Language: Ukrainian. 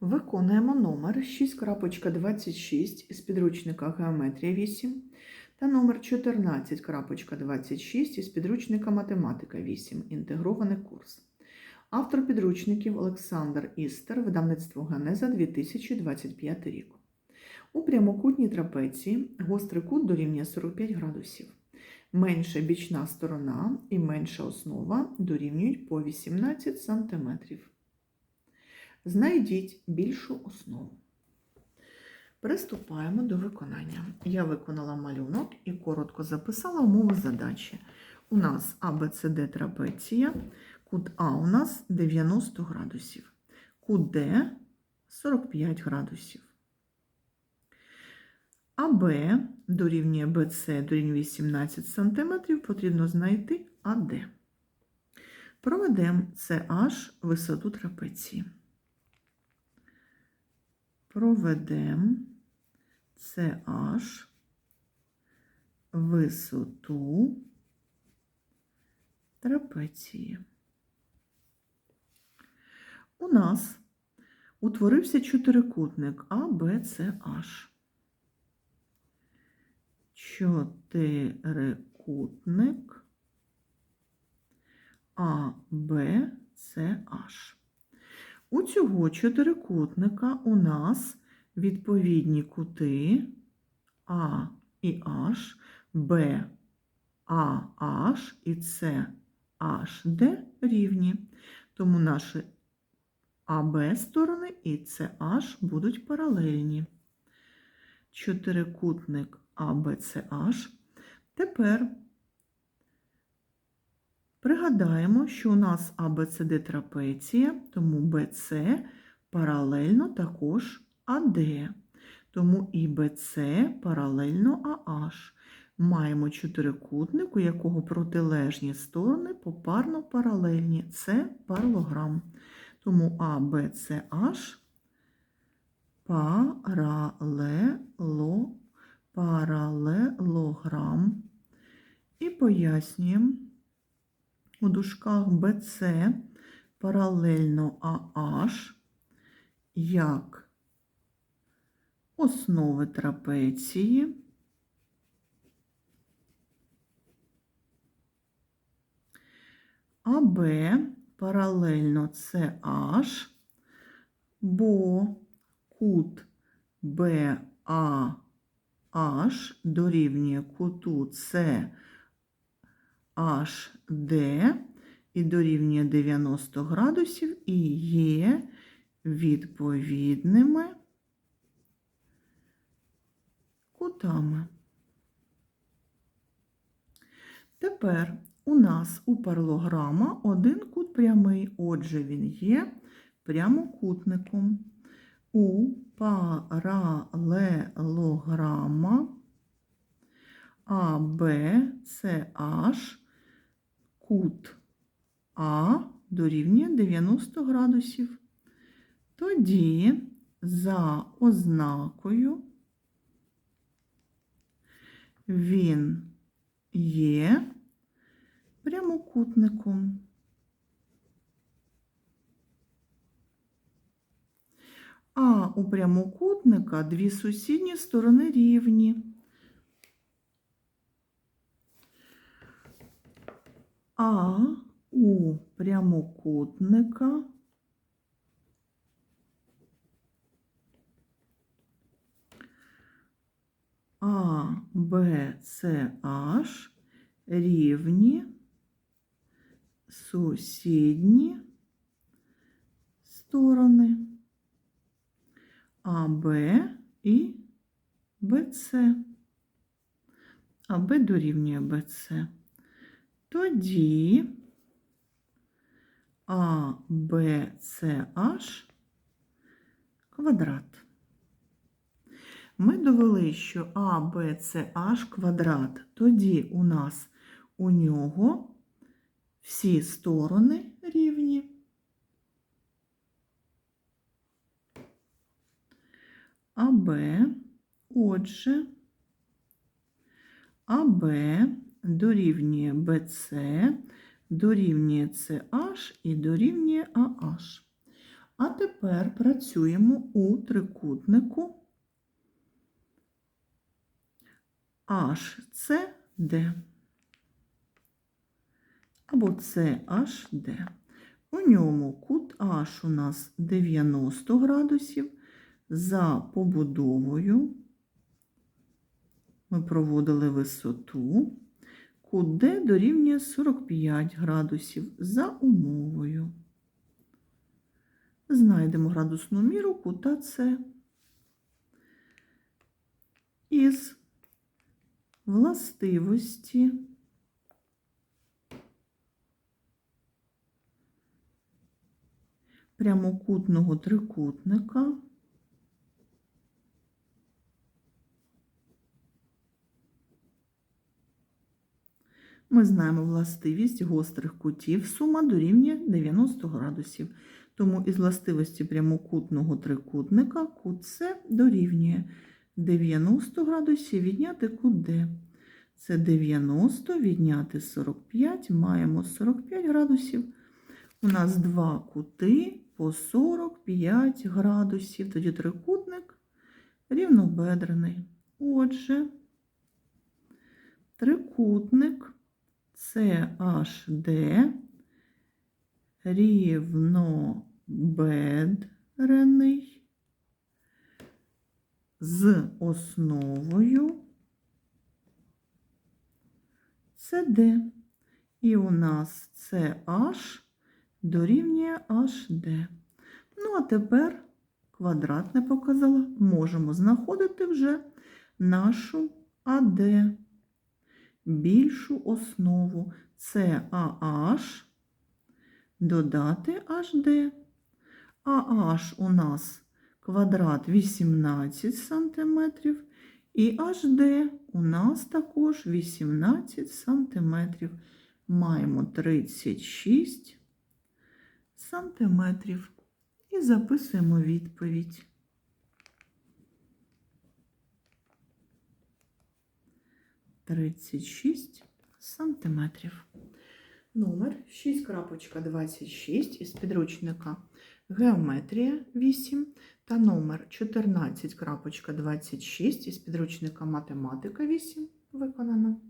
Виконуємо номер 6.26 із підручника Геометрія 8 та номер 14.26 із підручника Математика 8. Інтегрований курс. Автор підручників Олександр Істер, видавництво Генеза 2025 рік. У прямокутній трапеції гострий кут дорівнює 45 градусів. Менша бічна сторона і менша основа дорівнюють по 18 см. Знайдіть більшу основу. Приступаємо до виконання. Я виконала малюнок і коротко записала умови задачі. У нас ABCD трапеція, кут А у нас 90 градусів, кут Д 45 градусів. АБ дорівнює БЦ дорівнює 18 см, потрібно знайти АД. Проведемо CH висоту трапеції. Проведемо CH висоту трапеції. У нас утворився чотирикутник ABCH. Чотирикутник ABCH. У цього чотирикутника у нас відповідні кути А і H, Б, H і С, H, Д рівні. Тому наші АБ сторони і CH будуть паралельні. Чотирикутник ABCH. Тепер пригадаємо, що у нас ABCD трапеція, тому BC паралельно також АД. Тому і BC паралельно AH. Маємо чотирикутник, у якого протилежні сторони попарно паралельні. Це паралограм. Тому ABCH паралело, паралелограм. І пояснюємо у дужках BC паралельно AH як основи трапеції. АБ паралельно CH, бо кут BAH дорівнює куту CHD і дорівнює 90 градусів і є відповідними кутами. Тепер у нас у паралограма один кут прямий, отже, він є прямокутником. У паралелограма ABCH кут А дорівнює 90 градусів. Тоді за ознакою він є прямокутником. А у прямокутника дві сусідні сторони рівні. А у прямокутника А, Б, С, H рівні сусідні сторони АБ і БЦ. АБ дорівнює БЦ. Тоді АБЦH квадрат. Ми довели, що ABCH квадрат. Тоді у нас у нього всі сторони рівні. АБ, отже, АБ дорівнює БЦ, дорівнює CH і дорівнює AH. А тепер працюємо у трикутнику HCD або CHD. У ньому кут H у нас 90 градусів. За побудовою ми проводили висоту. Кут дорівнює 45 градусів за умовою. Знайдемо градусну міру кута С. Із властивості прямокутного трикутника Ми знаємо властивість гострих кутів. Сума дорівнює 90 градусів. Тому із властивості прямокутного трикутника кут С дорівнює 90 градусів відняти кут Д. Це 90 відняти 45, маємо 45 градусів. У нас два кути по 45 градусів. Тоді трикутник рівнобедрений. Отже, трикутник CHD рівнобедрений з основою CD. І у нас CH дорівнює HD. Ну, а тепер квадрат не показала. Можемо знаходити вже нашу АД більшу основу це AH, додати HD. AH у нас квадрат 18 см, і HD у нас також 18 см. Маємо 36 см. І записуємо відповідь. Тридцять шість сантиметрів. Номер 6.26 із підручника Геометрія 8 та номер 14.26 із підручника Математика 8 виконано.